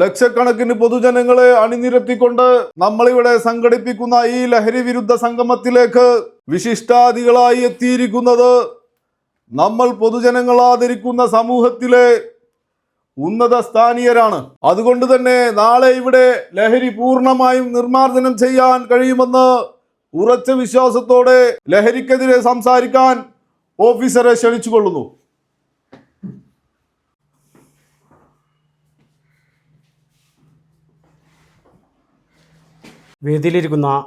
ലക്ഷക്കണക്കിന് പൊതുജനങ്ങളെ അണിനിരത്തിക്കൊണ്ട് നമ്മളിവിടെ സംഘടിപ്പിക്കുന്ന ഈ ലഹരി വിരുദ്ധ സംഗമത്തിലേക്ക് വിശിഷ്ടാദികളായി എത്തിയിരിക്കുന്നത് നമ്മൾ പൊതുജനങ്ങൾ ആദരിക്കുന്ന സമൂഹത്തിലെ ഉന്നത സ്ഥാനീയരാണ്. അതുകൊണ്ട് തന്നെ നാളെ ഇവിടെ ലഹരി പൂർണമായും നിർമാർജനം ചെയ്യാൻ കഴിയുമെന്ന് ഉറച്ച വിശ്വാസത്തോടെ ലഹരിക്കെതിരെ സംസാരിക്കാൻ ഓഫീസറെ ക്ഷണിച്ചുകൊള്ളുന്നു. വേദിയിലിരിക്കുന്ന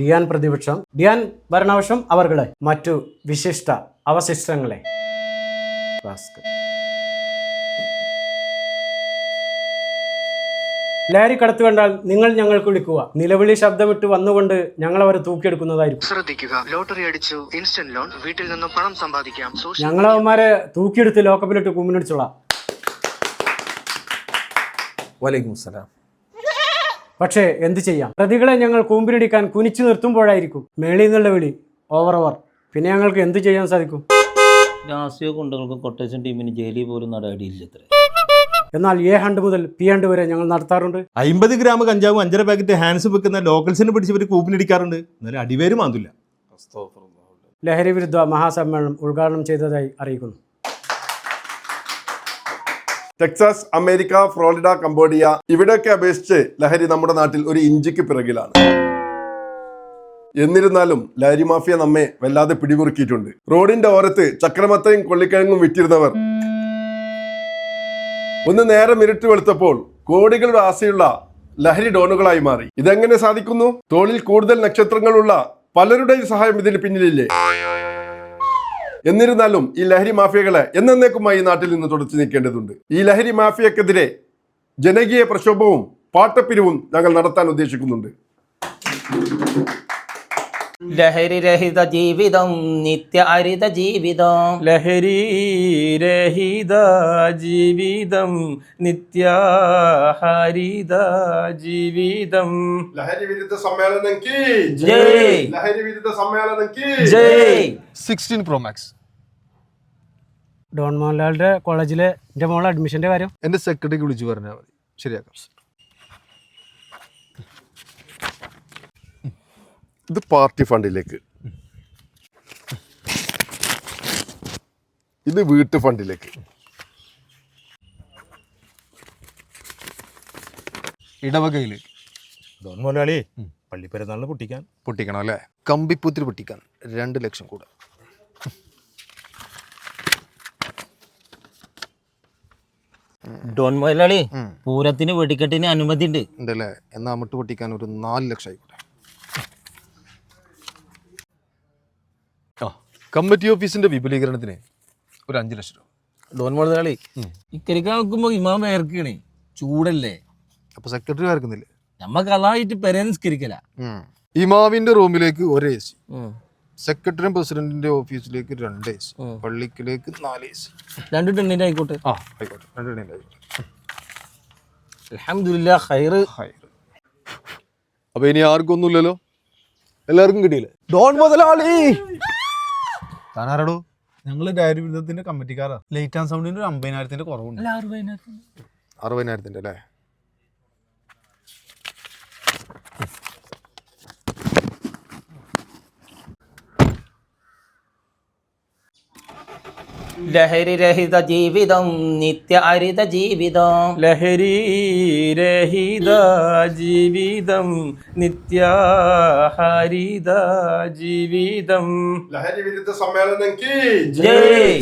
ഡിയാൻ പ്രതിപക്ഷം ഡിയാൻ ഭരണവശം അവർകളെ മറ്റു വിശിഷ്ട അവശിഷ്ടങ്ങളെ. ലഹരി കടത്തു കണ്ടാൽ നിങ്ങൾ ഞങ്ങൾക്ക് വിളിക്കുക. നിലവിളി ശബ്ദമിട്ട് വന്നുകൊണ്ട് ഞങ്ങൾ അവരെ തൂക്കിയെടുക്കുന്നതായിരിക്കും. ശ്രദ്ധിക്കുക. ലോട്ടറി അടിച്ചു ഇൻസ്റ്റന്റ് ലോൺ വീട്ടിൽ നിന്നും പണം സമ്പാദിക്കാം. ഞങ്ങളവന്മാരെ തൂക്കിയെടുത്ത് ലോക്കപ്പിലിട്ട് കുമ്മിനടിച്ചോളാം. വലൈക്കും സലാം പക്ഷേ എന്ത് ചെയ്യാം? പ്രതികളെ ഞങ്ങൾ കൂമ്പിനടിക്കാൻ കുനിച്ചു നിർത്തുമ്പോഴായിരിക്കും. മേളിൽ നിന്നുള്ള വിളി. ഓവർ ഓവർ പിന്നെ ഞങ്ങൾക്ക് എന്ത് ചെയ്യാൻ സാധിക്കും? രാഷ്ട്രീയ കുണ്ടകൾക്ക് കൊട്ടേഷൻ ടീമിന് ജയിലിൽ പോലും നടപടിയില്ലത്രേ എന്നാൽ എ ഹണ്ട് മുതൽ പി ഹണ്ട് വരെ ഞങ്ങൾ നടത്താറുണ്ട്. അമ്പത് ഗ്രാം കഞ്ചാവും അഞ്ചര പാക്കറ്റ് ഹാൻസ് വെക്കുന്ന ലോക്കൽസിനെ പിടിച്ച് ഇവർ കൂപ്പിനടിക്കാറുണ്ട് എന്നാലും അടിവേര് മാന്തില്ല. ലഹരി വിരുദ്ധ മഹാസമ്മേളനം ഉദ്ഘാടനം ചെയ്തതായി അറിയിക്കുന്നു. ടെക്സാസ് അമേരിക്ക ഫ്ലോറിഡ കംബോഡിയ ഇവിടെയൊക്കെ അപേക്ഷിച്ച് ലഹരി നമ്മുടെ നാട്ടിൽ ഒരു ഇഞ്ചിക്ക് പിറകിലാണ്. എന്നിരുന്നാലും ലഹരി മാഫിയ നമ്മെ വല്ലാതെ പിടികുറുക്കിയിട്ടുണ്ട്. റോഡിന്റെ ഓരത്ത് ചക്രമത്തയും കൊള്ളിക്കിഴങ്ങും വിറ്റിരുന്നവർ. ഒന്ന് നേരം ഇരുട്ട് വെളുത്തപ്പോൾ കോടികളുടെ ആശയുള്ള ലഹരി ഡോണുകളായി മാറി. ഇതെങ്ങനെ സാധിക്കുന്നു? തോളിൽ കൂടുതൽ നക്ഷത്രങ്ങളുള്ള പലരുടെയും സഹായം ഇതിന് പിന്നിലില്ലേ? എന്നിരുന്നാലും ഈ ലഹരി മാഫിയകളെ എന്നേക്കുമായി നാട്ടിൽ നിന്ന് തുടച്ചു നീക്കേണ്ടതുണ്ട്. ഈ ലഹരി മാഫിയക്കെതിരെ ജനകീയ പ്രക്ഷോഭവും പാട്ടപ്പിരിവും ഞങ്ങൾ നടത്താൻ ഉദ്ദേശിക്കുന്നുണ്ട്. ലഹരി രഹിത ജീവിതം നിത്യ ഹരിത ജീവിതം. ലഹരി രഹിത ജീവിതം നിത്യഹരിത ജീവിതം. ലഹരി വിരുദ്ധ സമ്മേളനം കി. ജയ്. ലഹരി വിരുദ്ധ സമ്മേളനം കി. ജയ്. സിക്സ്റ്റീൻ പ്രോമാക്സ് ഡോൺ മോഹൻലാലിന്റെ കോളേജിലെ എന്റെ മോളെ അഡ്മിഷന്റെ കാര്യം. എന്റെ സെക്രട്ടറിക്ക് വിളിച്ചു പറഞ്ഞാൽ മതി. ശരിയാക്കാം. ഇത് പാർട്ടി ഫണ്ടിലേക്ക്. ഇത് വീട്ടു ഫണ്ടിലേക്ക്. ഇടവകയിലേക്ക് ഡോൺ മുതലാളി പള്ളിപ്പെരുന്നാളിന് പൊട്ടിക്കാൻ. പൊട്ടിക്കണം അല്ലേ? കമ്പിപ്പൂത്തിരി പൊട്ടിക്കാൻ രണ്ട് ലക്ഷം കൂടെ. ഡോൺ മുതലാളി പൂരത്തിന് വെടിക്കെട്ടിന് അനുമതി ഉണ്ട് ഉണ്ടല്ലേ? എന്നാൽ അമിട്ട് പൊട്ടിക്കാൻ ഒരു നാല് ലക്ഷം ആയിക്കോട്ടെ ആ കമ്മിറ്റി ഓഫീസിന്റെ വിപുലീകരണത്തിന് ഒരു അഞ്ച് ലക്ഷം രൂപ. ലോൺ മുതലാളി ഇക്കരിക്കാൻ നോക്കുമ്പോ ഇമാം വേർക്കണേ ചൂടല്ലേ? അപ്പൊ സെക്രട്ടറി വേർക്കുന്നില്ല. നമ്മക്ക് അതായിട്ട് പെരേ നിസ്കരിക്കല. ഇമാവിന്റെ റൂമിലേക്ക് ഒരേ എ സി സെക്രട്ടറിയും പ്രസിഡന്റിന്റെ ഓഫീസിലേക്ക് രണ്ട് എ സി പള്ളിക്കിലേക്ക് നാല് എ സി രണ്ട് ടെണ്ണിന്റെ ആയിക്കോട്ടെ. ആ ആയിക്കോട്ടെ. രണ്ട് ടെണ്ണിന്റെ ആയിക്കോട്ടെ. അലഹമില്ല ഹൈറ് അപ്പൊ ഇനി ആർക്കൊന്നുമില്ലല്ലോ എല്ലാവർക്കും കിട്ടിയില്ലേ? ഡോൺ മുതലാളി താനാരടോ? ഞങ്ങൾ ഡയറി വിരുദ്ധത്തിന്റെ കമ്മിറ്റിക്കാരാ. ലേറ്റ് ആൻഡ് സൗണ്ടിന്റെ ഒരു അമ്പതിനായിരത്തിന്റെ കുറവുണ്ട്. അറുപതിനായിരത്തിന്റെ അല്ലേ? ലഹരി രഹിത ജീവിതം നിത്യ ഹരിത ജീവിതം ലഹരി രഹിത ജീവിതം നിത്യഹരിത ജീവിതം ലഹരി വിരുദ്ധ സമ്മേളനം ജയ്.